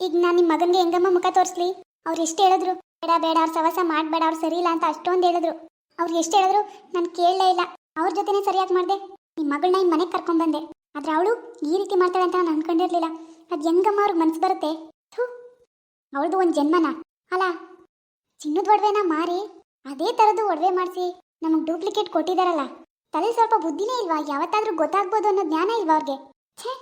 ಈಗ ನಾನು ನಿಮ್ಮ ಮಗನಿಗೆ ಹೆಂಗಮ್ಮ ಮುಖ ತೋರಿಸ್ಲಿ? ಅವ್ರು ಎಷ್ಟು ಹೇಳಿದ್ರು? ಬೇಡ ಬೇಡ, ಅವ್ರು ಸವಸ ಮಾಡಬೇಡ, ಅವ್ರು ಸರಿ ಇಲ್ಲ ಅಂತ ಅಷ್ಟೊಂದು ಹೇಳಿದ್ರು. ಅವ್ರು ಎಷ್ಟು ಹೇಳಿದ್ರು? ನಾನು ಕೇಳಲೇ ಇಲ್ಲ. ಅವ್ರ ಜೊತೆನೇ ಸರಿಯಾಗಿ ಮಾಡಿದೆ. ನಿಮ್ಮ ಮಗಳನ್ನ ಇನ್ನು ಮನೆಗೆ ಕರ್ಕೊಂಡ್ಬಂದೆ ಆದ್ರೆ ಅವಳು ಈ ರೀತಿ ಮಾಡ್ತಾಳೆ ಅಂತ ನಾನು ಅನ್ಕೊಂಡಿರ್ಲಿಲ್ಲ. ಅದು ಹೆಂಗಮ್ಮ ಅವ್ರಿಗೆ ಮನ್ಸು ಬರುತ್ತೆ? ಥೂ. ಅವಳದು ಒಂದು ಜನ್ಮನ. ಅಲ್ಲ ಚಿನ್ನದ ಒಡವೆನ ಮಾರಿ? ಅದೇ ಥರದ್ದು ಒಡವೆ ಮಾಡಿಸಿ. ನಮಗೆ ಡೂಪ್ಲಿಕೇಟ್ ಕೊಟ್ಟಿದ್ದಾರಲ್ಲ ತಲೆ ಸ್ವಲ್ಪ ಬುದ್ಧಿನೇ ಇಲ್ವಾ? ಯಾವತ್ತಾದರೂ ಗೊತ್ತಾಗ್ಬೋದು ಅನ್ನೋ ಜ್ಞಾನ ಇಲ್ವಾ ಅವ್ರಿಗೆ? ಛೇ!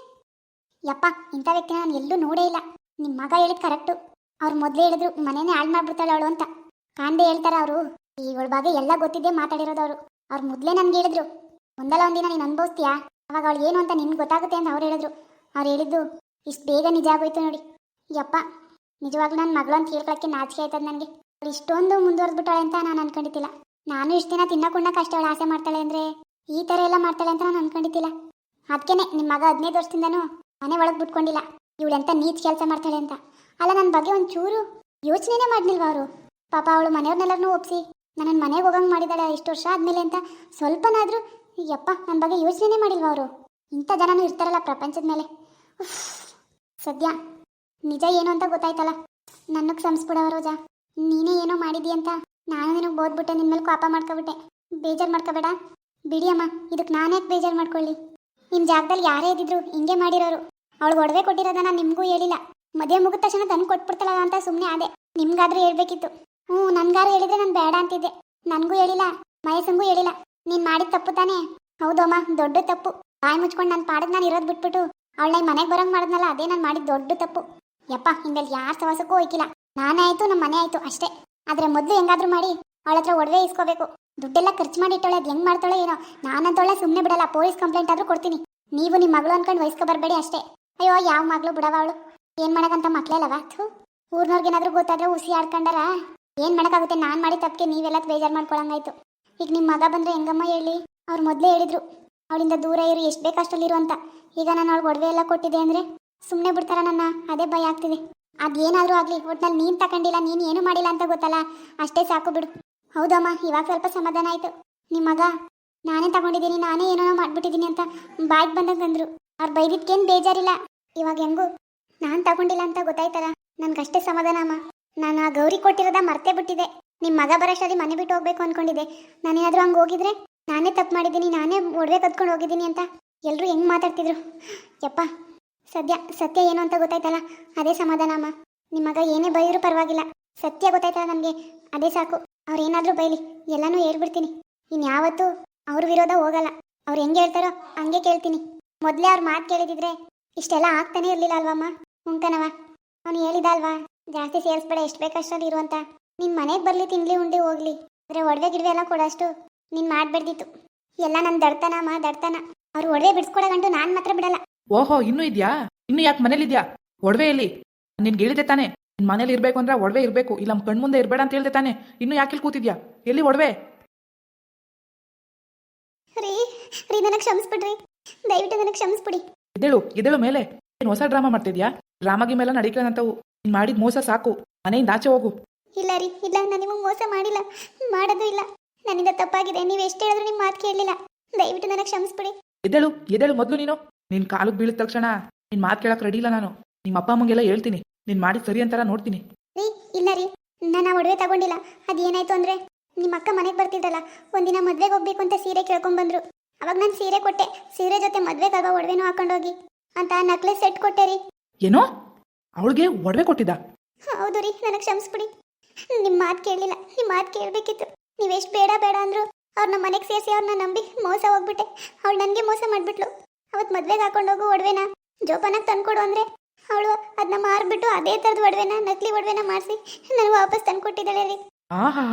ಯಪ್ಪ, ಇಂಥ ವ್ಯಕ್ತಿನ ನಾನು ಎಲ್ಲೂ ನೋಡೇ ಇಲ್ಲ. ನಿಮ್ಮ ಮಗ ಹೇಳಿದ್ ಕರೆಕ್ಟು. ಅವ್ರು ಮೊದಲೇ ಹೇಳಿದ್ರು, ಮನೇನೆ ಹಾಳು ಮಾಡ್ಬಿಡ್ತಾಳೆ ಅವಳು ಅಂತ. ಕಾಂದೆ ಹೇಳ್ತಾರೆ ಅವರು. ಇವಳ ಬಗ್ಗೆ ಎಲ್ಲ ಗೊತ್ತಿದ್ದೇ ಮಾತಾಡಿರೋದು ಅವರು. ಅವ್ರು ಮೊದಲೇ ನನ್ಗೆ ಹೇಳಿದ್ರು. ಒಂದಲ್ಲ ಒಂದಿನ ನೀನು ಅನುಭವಿಸ್ತೀಯಾ? ಅವಾಗ ಅವಳು ಏನು ಅಂತ ನಿನ್ಗೆ ಗೊತ್ತಾಗುತ್ತೆ ಅಂತ ಅವ್ರು ಹೇಳಿದ್ರು. ಅವ್ರು ಹೇಳಿದ್ದು, ಇಷ್ಟು ಬೇಗ ನಿಜ ಆಗೋಯ್ತು ನೋಡಿ. ಯಪ್ಪ, ನಿಜವಾಗ್ಲೂ ನನ್ನ ಮಗಳು ಅಂತ ಹೇಳ್ಕೊಳಕ್ಕೆ ನಾಚಿಕೆ ಆಯ್ತದ ನನಗೆ. ಅವಳು ಇಷ್ಟೊಂದು ಮುಂದುವರೆದ್ಬಿಟ್ಟಾಳೆ ಅಂತ ನಾನು ಅನ್ಕೊಂಡಿದ್ದಿಲ್ಲ. ನಾನು ಇಷ್ಟು ದಿನ ತಿನ್ನಕೊಂಡಕ್ಕೆ ಅಷ್ಟೇ ಅವಳು ಆಸೆ ಮಾಡ್ತಾಳೆ ಅಂದರೆ, ಈ ಥರ ಎಲ್ಲ ಮಾಡ್ತಾಳೆ ಅಂತ ನಾನು ಅನ್ಕೊಂಡಿದ್ದಿಲ್ಲ. ಅದಕ್ಕೇನೆ ನಿಮ್ಮ ಮಗ ಹದಿನೈದು ವರ್ಷದಿಂದನೂ ಮನೆ ಒಳಗೆ ಬಿಟ್ಕೊಂಡಿಲ್ಲ. ಇವಳೆಂತ ನೀಚ್ ಕೆಲಸ ಮಾಡ್ತಾಳೆ ಅಂತ. ಅಲ್ಲ ನನ್ನ ಬಗ್ಗೆ ಒಂದು ಚೂರು ಯೋಚನೆನೇ ಮಾಡ್ಲಿಲ್ವಾ ಅವರು? ಪಾಪ ಅವಳು ಮನೆಯವ್ರನ್ನೆಲ್ಲರನ್ನೂ ಒಪ್ಸಿ ನನ್ನನ್ನು ಮನೆಗೆ ಹೋಗಂಗೆ ಮಾಡಿದಾಳೆ ಇಷ್ಟು ವರ್ಷ ಆದಮೇಲೆ ಅಂತ ಸ್ವಲ್ಪನಾದರೂ ಯಪ್ಪ ನನ್ನ ಬಗ್ಗೆ ಯೋಚನೆನೇ ಮಾಡಿಲ್ವಾ ಅವರು? ಇಂಥ ಜನನೂ ಇರ್ತಾರಲ್ಲ ಪ್ರಪಂಚದ ಮೇಲೆ. ಸದ್ಯ. ನಿಜ ಏನು ಅಂತ ಗೊತ್ತಾಯ್ತಲ್ಲ? ನನ್ನಕ್ಕೆ ಸಂಸ್ಬಿಡವ ರೋಜಾ ನೀನೇ ಏನೋ ಮಾಡಿದಿ ಅಂತ ನಾನು ನಿನಗೆ ಬೋದ್ಬಿಟ್ಟೆ ನಿನ್ನ ಮೇಲೆ ಕೋಪ ಮಾಡ್ಕೊಬಿಟ್ಟೆ. ಬೇಜಾರು ಮಾಡ್ಕೋಬೇಡ. ಬಿಡಿ ಅಮ್ಮ ಇದಕ್ಕೆ ನಾನೇ ಬೇಜಾರು ಮಾಡ್ಕೊಳ್ಳಿ? ನಿಮ್ಮ ಜಾಗದಲ್ಲಿ ಯಾರೇ ಇದ್ದಿದ್ರು ಹಿಂಗೆ ಮಾಡಿರೋರು. ಅವಳು ಒಡವೆ ಕೊಟ್ಟಿರೋದನ್ನ ನಿಮಗೂ ಹೇಳಿಲ್ಲ. ಮದುವೆ ಮುಗಿದ ತಕ್ಷಣ ತಂದು ಕೊಟ್ಬಿಡ್ತಾಳಲ್ಲ ಅಂತ ಸುಮ್ಮನೆ ಅದೇ ನಿಮ್ಗಾದ್ರೂ ಹೇಳ್ಬೇಕಿತ್ತು. ಹ್ಞೂ ನನ್ಗಾರು ಹೇಳಿದ್ರೆ ನಾನು ಬೇಡ ಅಂತಿದ್ದೆ. ನನಗೂ ಹೇಳಿಲ್ಲ, ಮಯಸ್ಸಂಗೂ ಹೇಳಿಲ್ಲ. ನೀನು ಮಾಡಿದ ತಪ್ಪು ತಾನೇ? ಹೌದಮ್ಮ ದೊಡ್ಡ ತಪ್ಪು. ಬಾಯಿ ಮುಚ್ಕೊಂಡು ನಾನು ಪಾಡದ್ ನಾನು ಇರೋದು ಬಿಟ್ಬಿಟ್ಟು ಅವಳ ಮನೆಗೆ ಬರೋಂಗೆ ಮಾಡಿದ್ನಲ್ಲ, ಅದೇ ನಾನು ಮಾಡಿದ ದೊಡ್ಡ ತಪ್ಪು. ಯಪ್ಪ ಹಿಂದಲ್ಲಿ ಯಾರ ಸವಾಸಕ್ಕೂ ಹೋಯ್ಕಿಲ್ಲ. ನಾನೇ ಆಯ್ತು ನಮ್ಮ ಮನೆ ಆಯ್ತು ಅಷ್ಟೇ. ಆದ್ರೆ ಮೊದಲು ಹೆಂಗಾದ್ರೂ ಮಾಡಿ ಅವಳ ಹತ್ರ ಒಡವೆ ಇಸ್ಕೋಬೇಕು. ದುಡ್ಡೆಲ್ಲ ಖರ್ಚು ಮಾಡಿ ಇಟ್ಟೋಳೆ ಅದು ಹೆಂಗ್ ಮಾಡ್ತಾಳೆ ಏನೋ. ನಾನಂತೋಳೆ ಸುಮ್ಮನೆ ಬಿಡಲ್ಲ, ಪೊಲೀಸ್ ಕಂಪ್ಲೇಂಟ್ ಆದರೂ ಕೊಡ್ತೀನಿ. ನೀವು ನಿಮ್ಮ ಮಗಳು ಅನ್ಕೊಂಡು ವಹಿಸ್ಕೊ ಬರಬೇಡಿ ಅಷ್ಟೇ. ಅಯ್ಯೋ, ಯಾವ ಮಗಳು ಬಿಡವ ಅವಳು? ಏನ್ ಮಾಡಕ್ಕಂತ ಮಕ್ಳಲ್ಲವ ಥೂ ಊರ್ನವ್ರಿಗೇನಾದ್ರೂ ಗೊತ್ತಾದ್ರೆ ಉಸಿ ಆಡ್ಕೊಂಡಾರ? ಏನ್ ಮಾಡಕ್ಕಾಗುತ್ತೆ? ನಾನ್ ಮಾಡಿ ತಪ್ಪಿಗೆ ನೀವೆಲ್ಲ ಬೇಜಾರು ಮಾಡ್ಕೊಳಂಗಾಯ್ತು. ಈಗ ನಿಮ್ಮ ಮಗ ಬಂದ್ರೆ ಹೆಂಗಮ್ಮ ಹೇಳಿ? ಅವ್ರು ಮೊದಲೇ ಹೇಳಿದ್ರು, ಅವಳಿಂದ ದೂರ ಇರು, ಎಷ್ಟು ಬೇಕಷ್ಟಲ್ಲಿರು ಅಂತ. ಈಗ ನಾನು ಅವ್ಳು ಒಡವೆ ಎಲ್ಲ ಕೊಟ್ಟಿದ್ದೆ ಅಂದ್ರೆ ಸುಮ್ಮನೆ ಬಿಡ್ತಾರ ನನ್ನ. ಅದೇ ಭಯ ಆಗ್ತಿದೆ. ಅದೇನಾದ್ರೂ ಆಗ್ಲಿ, ಒಟ್ನಲ್ಲಿ ನೀನ್ ತಗೊಂಡಿಲ್ಲ ನೀನ್ ಏನು ಮಾಡಿಲ್ಲ ಅಂತ ಗೊತ್ತಲ್ಲ? ಅಷ್ಟೇ ಸಾಕು ಬಿಡು. ಹೌದಮ್ಮ, ಇವಾಗ ಸ್ವಲ್ಪ ಸಮಾಧಾನ ಆಯ್ತು. ನಿಮ್ಮ ಮಗ, ನಾನೇ ತಗೊಂಡಿದ್ದೀನಿ, ನಾನೇ ಏನೋ ಮಾಡ್ಬಿಟ್ಟಿದ್ದೀನಿ ಅಂತ ಬಾಯ್ಗೆ ಬಂದಂಗೆ ಅಂದ್ರು. ಅವ್ರು ಬೈದಿದ್ಕೇನು ಬೇಜಾರಿಲ್ಲ. ಇವಾಗ ಹೆಂಗು? ನಾನು ತಗೊಂಡಿಲ್ಲ ಅಂತ ಗೊತ್ತಾಯ್ತಲ್ಲ? ನನ್ಗಷ್ಟೇ ಸಮಾಧಾನ ಅಮ್ಮ. ನಾನು ಆ ಗೌರಿ ಕೊಟ್ಟಿರೋದ ಮರ್ತೇ ಬಿಟ್ಟಿದೆ. ನಿಮ್ಮ ಮಗ ಬರೋಷ್ಟರಲ್ಲಿ ಮನೆ ಬಿಟ್ಟು ಹೋಗ್ಬೇಕು ಅನ್ಕೊಂಡಿದ್ದೆ. ನಾನೇನಾದರೂ ಹಂಗೆ ಹೋಗಿದ್ರೆ? ನಾನೇ ತಪ್ಪು ಮಾಡಿದ್ದೀನಿ, ನಾನೇ ಒಡವೆ ಕತ್ಕೊಂಡು ಹೋಗಿದ್ದೀನಿ ಅಂತ. ಎಲ್ಲರೂ ಹೆಂಗೆ ಮಾತಾಡ್ತಿದ್ರು? ಯಪ್ಪ, ಸದ್ಯ, ಸತ್ಯ ಏನು ಅಂತ ಗೊತ್ತಾಯ್ತಲ್ಲ? ಅದೇ ಸಮಾಧಾನ ಅಮ್ಮ. ನಿಮ್ಮ ಮಗ ಏನೇ ಬೈದರೂ ಪರವಾಗಿಲ್ಲ. ಸತ್ಯ ಗೊತ್ತಾಯ್ತಲ್ಲ ನನಗೆ? ಅದೇ ಸಾಕು. ಅವ್ರು ಏನಾದರೂ ಬೈಲಿ. ಎಲ್ಲನೂ ಹೇಳ್ಬಿಡ್ತೀನಿ. ಇನ್ಯಾವತ್ತೂ ಅವ್ರ ವಿರೋಧ ಹೋಗಲ್ಲ. ಅವ್ರು ಹೆಂಗೆ ಹೇಳ್ತಾರೋ ಹಂಗೆ ಕೇಳ್ತೀನಿ. ಮೊದಲೇ ಅವ್ರ ಮಾತು ಕೇಳಿದಿದ್ರೆ ಇಷ್ಟೆಲ್ಲ ಆಗ್ತಾನೆ ಇರಲಿಲ್ಲ ಅಲ್ವಮ್ಮ? ಉಂಕನವ ಅವನು ಹೇಳಿದ ಅಲ್ವಾ ಜಾಸ್ತಿ ಸೇರಿಸ್ಬೇಡ ಎಷ್ಟು ಬೇಕಷ್ಟಲ್ಲಿ ಇರುವಂತ ನಿನ್ನ ಮನೆಗೆ ಬರಲಿ ತಿನ್ಲಿ ಉಂಡಿ ಹೋಗ್ಲಿ. ಆದರೆ ಒಡವೆ ಗಿಡವೆ ಎಲ್ಲ ಕೊಡೋಷ್ಟು ನಿನ್ ಮಾಡಬೇಡ್ದಿತ್ತು ಎಲ್ಲ ನನ್ ದಡ್ತನ ಮಾ ದಡ್ತನ. ಅವ್ರು ಒಡವೆ ಬಿಡಿಸ್ಕೊಡೋ ಗಂಟು ನಾನು ಮಾತ್ರ ಬಿಡಲ್ಲ. ಓಹೋ ಇನ್ನೂ ಇದ್ಯಾ? ಇನ್ನು ಯಾಕೆ ಮನೇಲಿದ್ಯಾ? ಒಡವೆ ಇಲ್ಲಿ ನಿನ್ಗೆ ಹೇಳಿದೆ ತಾನೆ ನಿನ್ ಮನೇಲಿ ಇರ್ಬೇಕು ಅಂದ್ರೆ ಒಡವೆ ಇರ್ಬೇಕು ಇಲ್ಲ ನಮ್ ಕಣ್ಮುಂದೆ ಇರ್ಬೇಡ ಅಂತ ಹೇಳ್ದೆ ತಾನೆ. ಇನ್ನು ಯಾಕೆ ಇಲ್ಲಿ ಕೂತಿದ್ಯಾ? ಎಲ್ಲಿ ಒಡವೆ? ರೀ ರೀ ನನಗೆ ಕ್ಷಮಿಸ್ಬಿಡ್ರಿ. ದಯವಿಟ್ಟು ನನಗೆ ಕ್ಷಮಿಸ್ಬಿಡಿ. ಎದ್ದೇಳು ಎದ್ದೇಳು ಮೇಲೆ ಏನ್ ಹೊಸ ಡ್ರಾಮಾ ಮಾಡ್ತಿದ್ಯಾ? ಡ್ರಾಮಾಗಿ ಮೇಲೆ ನಡೀಕಂತವು ನೀನ್ ಮಾಡಿದ ಮೋಸ ಸಾಕು. ಮನೆಯಿಂದ ಆಚೆ ಹೋಗು. ಇಲ್ಲ ರೀ ಇಲ್ಲ ನಾನು ನಿಮಗೆ ಮೋಸ ಮಾಡಿಲ್ಲ. ಮಾಡೋದು ಇಲ್ಲ. ನನ್ನಿಂದ ತಪ್ಪಾಗಿದೆ. ನೀವು ಎಷ್ಟು ಹೇಳಿದ್ರು ನಿಮ್ಮ ಮಾತು ಕೇಳಲಿಲ್ಲ. ದಯವಿಟ್ಟು ನನಗೆ ಕ್ಷಮಿಸ್ಬಿಡಿ. ಎದ್ದೇಳು ಎದ್ದೇಳು ಮೊದಲು ನೀನು. ನಿನ್ ಕಾಲಿಗೆ ಬೀಳಿದ ತಕ್ಷಣ ನಿನ್ ಮಾತು ಕೇಳಕ್ ರೆಡಿ ಇಲ್ಲ ನಾನು. ನಿಮ್ಮ ಅಪ್ಪ ಅಮ್ಮಂಗೆಲ್ಲ ಹೇಳ್ತೀನಿ. ನೀನ್ ಮಾಡಿದ್ ಸರಿ ಅಂತಾರ ನೋಡ್ತೀನಿ. ರೀ ಇಲ್ಲ ರೀ. ನಾನು ಆ ಒಡವೆ ತಗೊಂಡಿಲ್ಲ. ಅದೇನಾಯ್ತು ಅಂದ್ರೆ ನಿಮ್ಮ ಅಕ್ಕ ಮನೆಗೆ ಬರ್ತಿದ್ದಲ್ಲ. ಒಂದಿನ ಮದ್ವೆಗೆ ಹೋಗ್ಬೇಕು ಅಂತ ಸೀರೆ ಕೇಳ್ಕೊಂಡ್ ಬಂದ್ರು. ಅವಾಗ ನಾನು ಸೀರೆ ಕೊಟ್ಟೆ. ಸೀರೆ ಜೊತೆ ಮದ್ವೆಗಾಗ ಒಡವೆನೂ ಹಾಕೊಂಡೋಗಿ ಅಂತ ನಕ್ಲೆಸ್ ಸೆಟ್ ಕೊಟ್ಟೆ ರೀ. ಏನೋ? ಅವಳಿಗೆ ಒಡವೆ ಕೊಟ್ಟಿದ್ದ? ಹೌದು ರೀ ನನಗೆ ಕ್ಷಮಿಸ್ಬಿಡಿ. ನಿಮ್ಮ ಮಾತು ಕೇಳಲಿಲ್ಲ. ನಿಮ್ಮ ಮಾತು ಕೇಳಬೇಕಿತ್ತು. ನೀವೆಷ್ಟು ಬೇಡ ಬೇಡ ಅಂದ್ರು ಅವ್ರನ್ನ ಮನೆಗೆ ಸೇರಿಸಿ ಅವ್ರನ್ನ ನಂಬಿ ಮೋಸ ಹೋಗ್ಬಿಟ್ಟೆ. ಅವಳು ನನಗೆ ಮೋಸ ಮಾಡಿಬಿಟ್ಲು. ಅವತ್ತು ಮದ್ವೆಗೆ ಹಾಕೊಂಡೋಗು ಒಡವೆನ. ಜೋಪಾನಾಗಿ ತಂದ್ಕೊಡು ಅಂದರೆ ಅವಳು ಅದನ್ನ ಮಾರ್ಬಿಟ್ಟು ಅದೇ ಥರದ ಒಡವೆನ ನಕಲಿ ಒಡವೆನ ಮಾಡಿಸಿ ನನಗೆ ವಾಪಸ್ ತಂದ್ಕೊಟ್ಟಿದ್ದಾಳೆ ರೀ. ಆಹಾ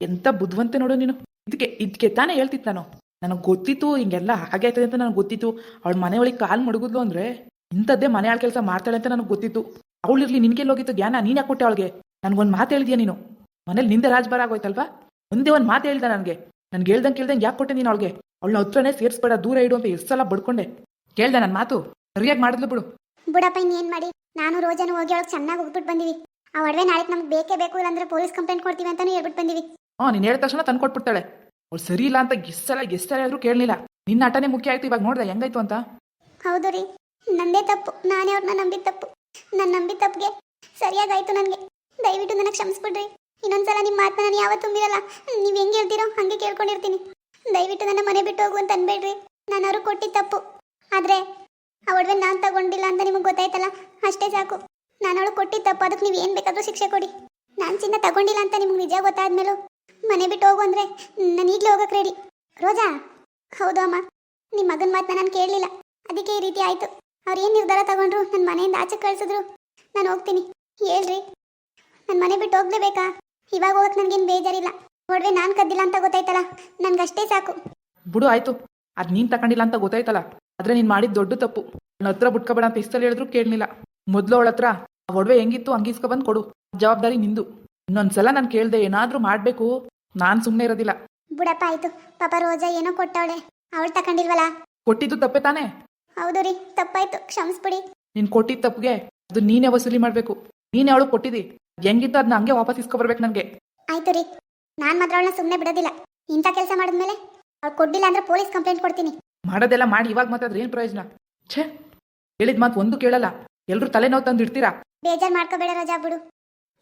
ಎಂತ ಬುದ್ಧಿವಂತೆ ನೋಡು ನೀನು. ಇದಕ್ಕೆ ಇದಕ್ಕೆ ತಾನೇ ಹೇಳ್ತಿತ್ತು ನಾನು. ನನಗೆ ಗೊತ್ತಿತ್ತು ಹಿಂಗೆಲ್ಲ ಹಾಗೆ ಆಯ್ತದೆ ಅಂತ ನನಗೆ ಗೊತ್ತಿತ್ತು. ಅವಳ ಮನೆ ಒಳಗೆ ಕಾಲು ಮಡಗಿದ್ಲು ಅಂದ್ರೆ ಇಂಥದ್ದೇ ಮನೆ ಆಳ್ ಕೆಲಸ ಮಾಡ್ತಾಳೆ ಅಂತ ನನಗೆ ಗೊತ್ತಿತ್ತು. ಅವಳಿರ್ಲಿ ನಿನ್ಗೆಲ್ಲ ಹೋಗಿತ್ತು ಜ್ಞಾನ? ನೀನ್ ಯಾಕೆ ಕೊಟ್ಟೆ ಅವಳಿಗೆ? ನನಗೊಂದು ಮಾತು ಹೇಳಿದ್ಯಾ ನೀನು? ಮನೇಲಿ ನಿಂದೆ ರಾಜಭಾರ ಆಗೋಯ್ತಲ್ವಾ? ಒಂದೇ ಒಂದು ಮಾತು ಹೇಳ್ದ ನನಗೆ. ನನ್ಗೆ ಹೇಳ್ದಂಗೆ ಕೇಳ್ದಂಗೆ ಯಾಕೆ ಕೊಟ್ಟೆ ನೀನು ಅವಳಿಗೆ? ಅವಳನ್ನ ಹತ್ರನೇ ಸೇರಿಸ್ಬೇಡ ದೂರ ಇಡು ಅಂತ ಎಷ್ಟು ಸಲ ಬಡ್ಕೊಂಡೆ. ಕೇಳ್ದೆ ನನ್ನ ಮಾತು? ಸರಿಯಾಗಿ ಮಾಡಿದ್ಲು ಬಿಡು. ಬಿಡಪ್ಪ ಇನ್ನೇನು ಮಾಡಿ? ನಾನು ರೋಜನು ಹೋಗಿ ಅವಳಿಗೆ ಚೆನ್ನಾಗಿ ಹೋಗ್ಬಿಟ್ಟು ಬಂದಿವಿ. ಆ ಒಡವೆ ನಾಳೆ ನಮ್ಗೆ ಬೇಕೇ ಬೇಕು ಇಲ್ಲಾಂದ್ರೆ ಪೊಲೀಸ್ ಕಂಪ್ಲೇಂಟ್ ಕೊಡ್ತೀವಿ ಅಂತಾನು ಹೇಳ್ಬಿಟ್ಟು ಬಂದಿವಿ. ಹ್ಞೂ ನೀನು ಹೇಳಿದ ತಕ್ಷಣ ತಂದು ಕೊಟ್ಬಿಡ್ತಾಳೆ ಸರಿ ಇಲ್ಲ ಅಂತ ಗಿಸ್ಸಲ ಎಷ್ಟೆಲ್ಲ ಆದ್ರೂ ಕೇಳಲಿಲ್ಲ. ನಿನ್ನ ಆಟನೇ ಮುಖ್ಯ ಆಯ್ತು, ಇವಾಗ ನೋಡ್ದೆ, ಹೆಂಗಾಯ್ತು ಅಂತ? ಹೌದು ರೀ. ನಂದೇ ತಪ್ಪು. ನಾನೇ ಅವ್ರನ್ನ ನಂಬಿದ ತಪ್ಪು. ನನ್ನ ನಂಬಿ ತಪ್ಪಿಗೆ ಸರಿಯಾಗಾಯ್ತು ನನಗೆ. ದಯವಿಟ್ಟು ನನಗೆ ಕ್ಷಮಿಸ್ಬಿಡ್ರಿ. ಇನ್ನೊಂದ್ಸಲ ನಿಮ್ಮ ಮಾತನ್ನ ನಾನು ಯಾವತ್ತೂ ಮೀರಲ್ಲ ನೀವು ಹೆಂಗೆ ಹೇಳ್ತೀರೋ ಹಾಗೆ ಕೇಳ್ಕೊಂಡಿರ್ತೀನಿ. ದಯವಿಟ್ಟು ನನ್ನ ಮನೆ ಬಿಟ್ಟು ಹೋಗು ಅಂತ ಅನ್ಬೇಡ್ರಿ. ನಾನು ಅವರು ಕೊಟ್ಟಿದ್ದ ತಪ್ಪು. ಆದರೆ, ಆ ಒಡವೆ ನಾನು ತಗೊಂಡಿಲ್ಲ ಅಂತ ನಿಮಗೆ ಗೊತ್ತಾಯ್ತಲ್ಲ? ಅಷ್ಟೇ ಸಾಕು. ನಾನು ಅವಳು ಕೊಟ್ಟಿದ್ದ ತಪ್ಪು. ಅದಕ್ಕೆ ನೀವು ಏನು ಬೇಕಾದರೂ ಶಿಕ್ಷೆ ಕೊಡಿ. ನಾನು ಚಿನ್ನ ತಗೊಂಡಿಲ್ಲ ಅಂತ ನಿಮ್ಗೆ ನಿಜ ಗೊತ್ತಾದ್ಮೇಲೂ ಮನೆ ಬಿಟ್ಟು ಹೋಗು ಅಂದ್ರೆ ನಾನು ಈಗಲೇ ಹೋಗಕ್ಕೆ ರೆಡಿ ರೋಜಾ? ಹೌದು ಅಮ್ಮ. ನಿಮ್ಮ ಮಗನ ಮಾತನ್ನ ನಾನು ಕೇಳಲಿಲ್ಲ. ಅದಕ್ಕೆ ಈ ರೀತಿ ಆಯ್ತು. ಅವ್ರು ಏನು ನಿರ್ಧಾರ ತಗೊಂಡ್ರು ನನ್ನ ಮನೆಯಿಂದ ಆಚೆ ಕಳ್ಸಿದ್ರು. ನಾನು ಹೋಗ್ತೀನಿ. ಹೇಳ್ರಿ. ನನ್ನ ಮನೆ ಬಿಟ್ಟು ಹೋಗ್ಲೇಬೇಕಾ ಇವಾಗ ಹೋಗಕ್ಕೆ ನನಗೇನು ಬೇಜಾರಿಲ್ಲ. ಒಡವೆ ನಾನು ಕದ್ದಿಲ್ಲ ಅಂತ ಗೊತ್ತಾಯ್ತಲ್ಲ? ನನ್ಗಷ್ಟೇ ಸಾಕು. ಬಿಡು, ಆಯ್ತು. ಅದು ನೀನ್ ತಗೊಂಡಿಲ್ಲ ಅಂತ ಗೊತ್ತಾಯ್ತಲ್ಲ? ಆದ್ರೆ ನೀನ್ ಮಾಡಿದ ದೊಡ್ಡ ತಪ್ಪು. ನನ್ನ ಹತ್ರ ಬಿಟ್ಕೊಬೇಡ ಅಂತ ಇಷ್ಟಲ್ಲಿ ಹೇಳಿದ್ರು ಕೇಳಲಿಲ್ಲ. ಮೊದ್ಲು ಅವಳ ಹತ್ರ, ಆ ಒಡವೆ ಹೆಂಗಿತ್ತು ಹಂಗಿಸ್ಕೊಬಂದು ಕೊಡು. ಜವಾಬ್ದಾರಿ ನಿಂದು. ಇನ್ನೊಂದ್ಸಲ ನಾನು ಕೇಳ್ದೆ ಏನಾದರೂ ಮಾಡ್ಬೇಕು. ನಾನ್ ಸುಮ್ಮನೆ ಇರೋದಿಲ್ಲ. ಬುಡಪ್ಪ ಆಯ್ತು. ಪಾಪ ರೋಜಾ ಏನೋ ಕೊಟ್ಟವಳೆ. ಅವಳು ತಕೊಂಡಿಲ್ವಲ್ಲ? ಕೊಟ್ಟಿದ್ದು ತಪ್ಪೆ ತಾನೇ? ಹೌದು ರೀ ತಪ್ಪಾಯ್ತು. ಕ್ಷಮಿಸ್ಬಿಡಿ. ನೀನ್ ಕೊಟ್ಟಿದ್ದ ತಪ್ಪಿಗೆ ಅದು ನೀನೇ ವಸೂಲಿ ಮಾಡ್ಬೇಕು. ನೀನೇ ಅವಳು ಕೊಟ್ಟಿದಿ. ಅದ್ ಹೆಂಗಿತ್ತು ಅದನ್ನ ಹಂಗೆ ವಾಪಸ್ ಇಸ್ಕೊಬರ್ಬೇಕು ನನಗೆ. ಆಯ್ತು ರೀ. ನಾನು ಮಾತ್ರ ಅವಳನ್ನ ಸುಮ್ಮನೆ ಬಿಡೋದಿಲ್ಲ. ಇಂಥ ಕೆಲಸ ಮಾಡಿದ್ಮೇಲೆ ಅವ್ಳು ಕೊಡ್ಲಿಲ್ಲ ಅಂದ್ರೆ ಪೊಲೀಸ್ ಕಂಪ್ಲೇಂಟ್ ಕೊಡ್ತೀನಿ. ಮಾಡೋದೆಲ್ಲ ಮಾಡಿ ಇವಾಗ ಮಾತಾದ್ರೆ ಏನ್ ಪ್ರಯೋಜನ? ಛೇ! ಹೇಳಿದ ಮಾತು ಒಂದು ಕೇಳಲ್ಲ. ಎಲ್ರು ತಲೆನೋವು ತಂದು ಇಡ್ತೀರಾ? ಬೇಜಾರು ಮಾಡ್ಕೋಬೇಡ ರಜಾ ಬಿಡು.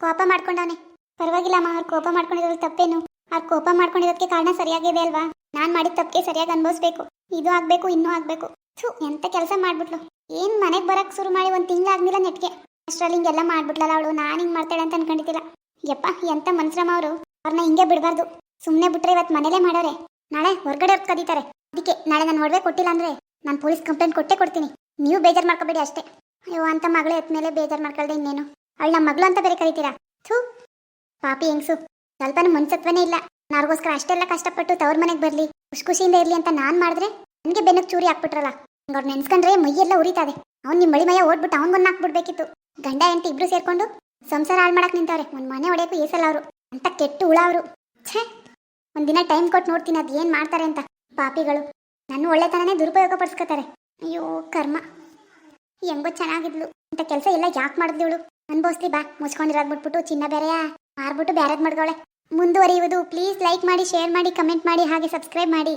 ಕೋಪ ಮಾಡ್ಕೊಂಡವನೆ. ಪರವಾಗಿಲ್ಲ ಅಮ್ಮ ಅವ್ರು ಕೋಪ ಮಾಡ್ಕೊಂಡಿರೋದು ತಪ್ಪೇನು? ಅವ್ರು ಕೋಪ ಮಾಡ್ಕೊಂಡಿರೋದಕ್ಕೆ ಕಾರಣ ಸರಿಯಾಗಿದೆ ಅಲ್ವಾ? ನಾನು ಮಾಡಿದ ತಪ್ಪಿಗೆ ಸರಿಯಾಗಿ ಅನ್ಭವಿಸ್ಬೇಕು. ಇದು ಆಗ್ಬೇಕು, ಇನ್ನೂ ಆಗ್ಬೇಕು. ಥೂ, ಎಂತ ಕೆಲಸ ಮಾಡ್ಬಿಟ್ಲು. ಏನ್ ಮನೆಗೆ ಬರಕ್ ಶುರು ಮಾಡಿ ಒಂದು ತಿಂಗಳಾಗ್ಲಿಲ್ಲ ನೆಟ್ಗೆ. ಅಷ್ಟರಲ್ಲಿ ಹಿಂಗೆಲ್ಲ ಮಾಡ್ಬಿಟ್ಲಲ್ಲ ಅವಳು, ನಾನು ಹಿಂಗೆ ಮಾಡ್ತಾಳೆ ಅಂತ ಅನ್ಕೊಂಡಿದ್ದಿಲ್ಲ. ಯಪ್ಪ, ಎಂತ ಮನ್ಸ್ರಮ್ಮ ಅವರು. ಅವ್ರನ್ನ ಹಿಂಗೆ ಬಿಡಬಾರ್ದು. ಸುಮ್ಮನೆ ಬಿಟ್ರೆ ಇವತ್ತು ಮನೇಲೇ ಮಾಡೋರೆ. ನಾಳೆ ಹೊರಗಡೆ ಅವ್ರು ಕದೀತಾರೆ. ಅದಕ್ಕೆ ನಾಳೆ ನಾನು ಒಡವೆ ಕೊಟ್ಟಿಲ್ಲ ಅಂದ್ರೆ ನಾನು ಪೊಲೀಸ್ ಕಂಪ್ಲೇಂಟ್ ಕೊಟ್ಟೇ ಕೊಡ್ತೀನಿ. ನೀವು ಬೇಜಾರು ಮಾಡ್ಕೋಬೇಡಿ ಅಷ್ಟೇ. ಅಯ್ಯೋ, ಅಂತ ಮಗಳು ಎತ್ತ ಮೇಲೆ ಬೇಜಾರು ಮಾಡ್ಕೊಳ್ದೆ ಇನ್ನೇನು? ಅವಳು ನಮ್ಮ ಮಗಳು ಅಂತ ಬೇರೆ ಕರಿತೀರಾ? ಥೂ, ಪಾಪಿ ಹೆಂಗ್ಸು. ಸ್ವಲ್ಪನೂ ಮನ್ಸತ್ವನೇ ಇಲ್ಲ. ನಾರ್ಗೋಸ್ಕರ ಅಷ್ಟೆಲ್ಲ ಕಷ್ಟಪಟ್ಟು ತವ್ರ ಮನೆಗೆ ಬರಲಿ, ಖುಷಿ ಖುಷಿಯಿಂದ ಇರಲಿ ಅಂತ ನಾನು ಮಾಡಿದ್ರೆ ನನಗೆ ಬೆನ್ನಕ್ಕೆ ಚೂರಿ ಹಾಕ್ಬಿಟ್ರಲ್ಲ. ಅವ್ರು ನೆನ್ಸ್ಕೊಂಡ್ರೆ ಮೈಯೆಲ್ಲ ಉರಿತಾದೆ. ಅವ್ನು ನಿಮ್ಮ ಮಳಿ ಮಯ ಓಡ್ಬಿಟ್ಟು ಅವ್ನಿಗೊಂದು ಹಾಕ್ಬಿಡ್ಬೇಕಿತ್ತು. ಗಂಡ, ಹೆಂಡತಿ ಇಬ್ರು ಸೇರ್ಕೊಂಡು ಸಂಸಾರ ಹಾಳು ಮಾಡಕ್ ನಿಂತವ್ರೆ. ಒಂದು ಮನೆ ಹೊಡೆಯಕ್ಕೂ ಏಸಲ್ಲ ಅವರು. ಅಂತ ಕೆಟ್ಟು ಹುಳ ಅವರು. ಛೇ! ಒಂದಿನ ಟೈಮ್ ಕೊಟ್ಟು ನೋಡ್ತೀನಿ ಅದು ಏನು ಮಾಡ್ತಾರೆ ಅಂತ ಪಾಪಿಗಳು. ನನ್ನ ಒಳ್ಳೆತನನೇ ದುರುಪಯೋಗ ಪಡಿಸ್ಕೋತಾರೆ. ಅಯ್ಯೋ, ಕರ್ಮ. ಹೆಂಗೋ ಚೆನ್ನಾಗಿದ್ಲು. ಅಂತ ಕೆಲಸ ಎಲ್ಲ ಯಾಕೆ ಮಾಡಿದ್ಲು ಇವಳು? ಅನ್ಭವಿಸ್ಲಿ ಬಾ ಮುಚ್ಕೊಂಡಿರೋದ್ ಬಿಟ್ಬಿಟ್ಟು ಚಿನ್ನ ಬೇರೆಯಾ? ಮಾರ್ಬಿಟ್ಟು ಬ್ಯಾರೇದ್ ಮಾಡ್ಕೊಳ್ಳೆ ಮುಂದುವರಿಯುವುದು. ಪ್ಲೀಸ್ ಲೈಕ್ ಮಾಡಿ ಶೇರ್ ಮಾಡಿ ಕಮೆಂಟ್ ಮಾಡಿ, ಹಾಗೆ ಸಬ್ಸ್ಕ್ರೈಬ್ ಮಾಡಿ.